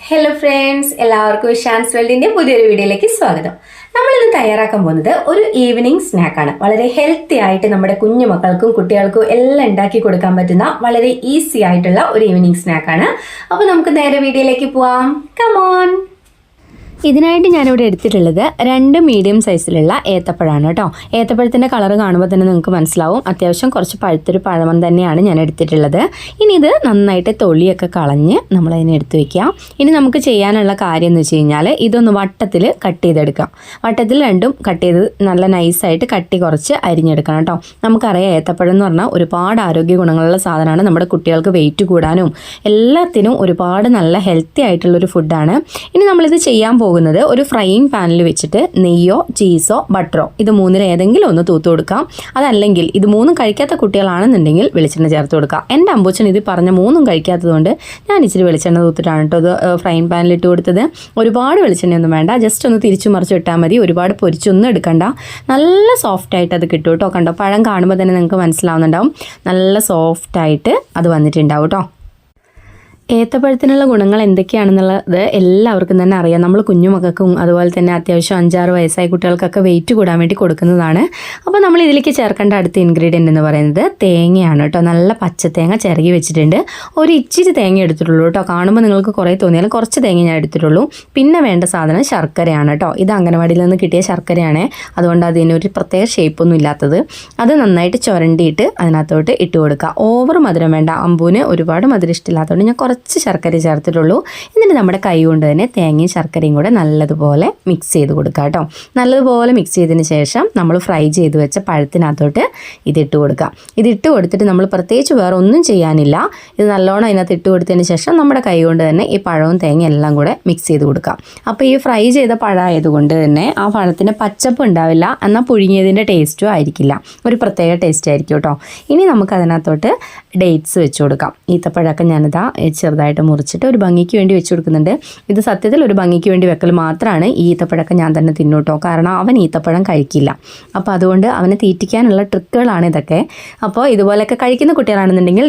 Hello friends എല്ലാവർക്കും ഷാൻസ് വേൾഡിന്റെ പുതിയൊരു വീഡിയോയിലേക്ക് സ്വാഗതം. നമ്മൾ ഇന്ന് തയ്യാറാക്കാൻ പോകുന്നത് ഒരു ഈവനിങ് സ്നാക്കാണ് വളരെ ഹെൽത്തി ആയിട്ട് നമ്മുടെ കുഞ്ഞുമക്കൾക്കും കുട്ടികൾക്കും എല്ലാം ഉണ്ടാക്കി കൊടുക്കാൻ പറ്റുന്ന വളരെ ഈസി ആയിട്ടുള്ള ഒരു ഈവനിങ് സ്നാക്കാണ് അപ്പോൾ നമുക്ക് നേരെ വീഡിയോയിലേക്ക് പോവാം. കമോൺ ഇതിനായിട്ട് ഞാനിവിടെ എടുത്തിട്ടുള്ളത് രണ്ട് മീഡിയം സൈസിലുള്ള ഏത്തപ്പഴമാണ് കേട്ടോ. ഏത്തപ്പഴത്തിന്റെ കളർ കാണുമ്പോൾ തന്നെ നിങ്ങൾക്ക് മനസ്സിലാവും. അത്യാവശ്യം കുറച്ച് പഴുത്തൊരു പഴമം തന്നെയാണ് ഞാൻ എടുത്തിട്ടുള്ളത്. ഇനി ഇത് നന്നായിട്ട് തൊളിയൊക്കെ കളഞ്ഞ് നമ്മളതിനെ എടുത്തു വയ്ക്കാം ഇനി നമുക്ക് ചെയ്യാനുള്ള കാര്യം എന്ന് വെച്ച് കഴിഞ്ഞാൽ ഇതൊന്ന് വട്ടത്തിൽ കട്ട് ചെയ്തെടുക്കാം. വട്ടത്തിൽ രണ്ടും കട്ട് ചെയ്ത് നല്ല നൈസായിട്ട് കട്ടി കുറച്ച് അരിഞ്ഞെടുക്കണം കേട്ടോ. നമുക്കറിയാം ഏത്തപ്പഴം എന്ന് പറഞ്ഞാൽ ഒരുപാട് ആരോഗ്യ ഗുണങ്ങളുള്ള സാധനമാണ്. നമ്മുടെ കുട്ടികൾക്ക് വെയിറ്റ് കൂടാനും എല്ലാത്തിനും ഒരുപാട് നല്ല ഹെൽത്തി ആയിട്ടുള്ളൊരു ഫുഡാണ് ഇനി നമ്മളിത് ചെയ്യാൻ പോകുന്നത് ഒരു ഫ്രൈയിങ് പാനിൽ വെച്ചിട്ട് നെയ്യോ ചീസോ ബട്ടറോ ഇത് മൂന്നിൽ ഏതെങ്കിലും ഒന്ന് തൂത്ത് കൊടുക്കാം. അതല്ലെങ്കിൽ ഇത് മൂന്നും കഴിക്കാത്ത കുട്ടികളാണെന്നുണ്ടെങ്കിൽ വെളിച്ചെണ്ണ ചേർത്ത് കൊടുക്കാം. എന്റെ അമ്പൂച്ചൻ ഇത് പറഞ്ഞ മൂന്നും കഴിക്കാത്തതുകൊണ്ട് ഞാൻ ഇച്ചിരി വെളിച്ചെണ്ണ തൂത്തിട്ടാണ് കേട്ടോ ഇത് ഫ്രൈയിങ് പാനിൽ ഇട്ട് കൊടുത്തത്. ഒരുപാട് വെളിച്ചെണ്ണയൊന്നും വേണ്ട. ജസ്റ്റ് ഒന്ന് തിരിച്ചു മറിച്ച് ഇട്ടാൽ മതി. ഒരുപാട് പൊരിച്ചൊന്നും എടുക്കണ്ട. നല്ല സോഫ്റ്റ് ആയിട്ട് അത് കിട്ടും കേട്ടോ. കണ്ടോ? പഴം കാണുമ്പോൾ തന്നെ നിങ്ങൾക്ക് മനസ്സിലാവുന്നുണ്ടാവും. നല്ല സോഫ്റ്റായിട്ട് അത് വന്നിട്ടുണ്ടാവും കേട്ടോ. ഏത്തപ്പഴത്തിനുള്ള ഗുണങ്ങൾ എന്തൊക്കെയാണെന്നുള്ളത് എല്ലാവർക്കും തന്നെ അറിയാം. നമ്മൾ കുഞ്ഞുമക്കൾക്കും അതുപോലെ തന്നെ അത്യാവശ്യം അഞ്ചാറ് വയസ്സായ കുട്ടികൾക്കൊക്കെ വെയിറ്റ് കൂടാൻ വേണ്ടി കൊടുക്കുന്നതാണ്. അപ്പോൾ നമ്മൾ ഇതിലേക്ക് ചേർക്കേണ്ട അടുത്ത ഇൻഗ്രീഡിയന്റ് എന്ന് പറയുന്നത് തേങ്ങയാണ് കേട്ടോ. നല്ല പച്ച തേങ്ങ ചിരകി വെച്ചിട്ടുണ്ട്. ഒരു ഇച്ചിരി തേങ്ങ എടുത്തിട്ടുള്ളൂ കേട്ടോ. കാണുമ്പോൾ നിങ്ങൾക്ക് കുറേ തോന്നിയാലും കുറച്ച് തേങ്ങ ഞാൻ എടുത്തിട്ടുള്ളൂ. പിന്നെ വേണ്ട സാധനം ശർക്കരയാണ് കേട്ടോ. ഇത് അംഗനവാടിയിൽ നിന്ന് കിട്ടിയ ശർക്കരയാണ്. അതുകൊണ്ട് അതിനൊരു പ്രത്യേക ഷേപ്പൊന്നും ഇല്ലാത്തത്. അത് നന്നായിട്ട് ചുരണ്ടിയിട്ട് അതിനകത്തോട്ട് ഇട്ട് കൊടുക്കുക. ഓവർ മധുരം വേണ്ട. അമ്പൂന് ഒരുപാട് മധുരം ഇഷ്ടമില്ലാത്തതുകൊണ്ട് ഞാൻ കുറച്ച് കുറച്ച് ശർക്കര ചേർത്തിട്ടുള്ളൂ. എന്നിട്ട് നമ്മുടെ കൈ കൊണ്ട് തന്നെ തേങ്ങയും ശർക്കരയും കൂടെ നല്ലതുപോലെ മിക്സ് ചെയ്ത് കൊടുക്കുക കേട്ടോ. നല്ലതുപോലെ മിക്സ് ചെയ്തതിന് ശേഷം നമ്മൾ ഫ്രൈ ചെയ്ത് വെച്ച പഴത്തിനകത്തോട്ട് ഇതിട്ട് കൊടുക്കുക. ഇതിട്ട് കൊടുത്തിട്ട് നമ്മൾ പ്രത്യേകിച്ച് വേറെ ഒന്നും ചെയ്യാനില്ല. ഇത് നല്ലോണം അതിനകത്ത് ഇട്ട് കൊടുത്തതിന് ശേഷം നമ്മുടെ കൈ കൊണ്ട് തന്നെ ഈ പഴവും തേങ്ങയും എല്ലാം കൂടെ മിക്സ് ചെയ്ത് കൊടുക്കുക. അപ്പോൾ ഈ ഫ്രൈ ചെയ്ത പഴമായതുകൊണ്ട് തന്നെ ആ പഴത്തിന് പച്ചപ്പ് ഉണ്ടാവില്ല. എന്നാൽ പുഴുങ്ങിയതിന്റെ ടേസ്റ്റും ആയിരിക്കില്ല. ഒരു പ്രത്യേക ടേസ്റ്റ് ആയിരിക്കും കേട്ടോ. ഇനി നമുക്ക് അതിനകത്തോട്ട് ഡേറ്റ്സ് വെച്ച് കൊടുക്കാം. ഈത്തപ്പഴമൊക്കെ ഞാനിതാ ചെറുതായിട്ട് മുറിച്ചിട്ട് ഒരു ഭംഗിക്ക് വേണ്ടി വെച്ച് കൊടുക്കുന്നുണ്ട്. ഇത് സത്യത്തിൽ ഒരു ഭംഗിക്ക് വേണ്ടി വെക്കൽ മാത്രമാണ് ഈ ഈത്തപ്പഴമൊക്കെ ഞാൻ തന്നെ തിന്നൂട്ടോ. കാരണം അവൻ ഈത്തപ്പഴം കഴിക്കില്ല. അപ്പോൾ അതുകൊണ്ട് അവനെ തീറ്റിക്കാനുള്ള ട്രിക്കുകളാണ് ഇതൊക്കെ. അപ്പോൾ ഇതുപോലെയൊക്കെ കഴിക്കുന്ന കുട്ടികളാണെന്നുണ്ടെങ്കിൽ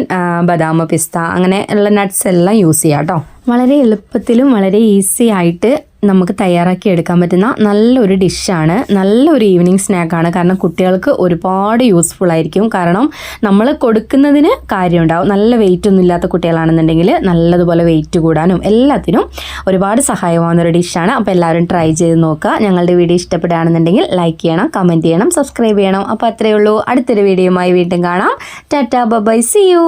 ബദാം പിസ്ത അങ്ങനെ ഉള്ള നട്ട്സ് എല്ലാം യൂസ് ചെയ്യാം കേട്ടോ വളരെ എളുപ്പത്തിലും വളരെ ഈസി ആയിട്ട് നമുക്ക് തയ്യാറാക്കി എടുക്കാൻ പറ്റുന്ന നല്ലൊരു ഡിഷാണ്. നല്ലൊരു ഈവനിങ് സ്നാക്കാണ് കാരണം കുട്ടികൾക്ക് ഒരുപാട് യൂസ്ഫുൾ ആയിരിക്കും. കാരണം നമ്മൾ കൊടുക്കുന്നതിന് കാര്യമുണ്ടാവും. നല്ല വെയിറ്റ് ഒന്നും ഇല്ലാത്ത കുട്ടികളാണെന്നുണ്ടെങ്കിൽ നല്ലതുപോലെ വെയിറ്റ് കൂടാനും എല്ലാത്തിനും ഒരുപാട് സഹായമാകുന്ന ഒരു ഡിഷാണ്. അപ്പോൾ എല്ലാവരും ട്രൈ ചെയ്ത് നോക്കുക. ഞങ്ങളുടെ വീഡിയോ ഇഷ്ടപ്പെടുകയാണെന്നുണ്ടെങ്കിൽ ലൈക്ക് ചെയ്യണം കമന്റ് ചെയ്യണം സബ്സ്ക്രൈബ് ചെയ്യണം. അപ്പോൾ അത്രയേ ഉള്ളൂ. അടുത്തൊരു വീഡിയോയുമായി വീണ്ടും കാണാം. Tata bye C U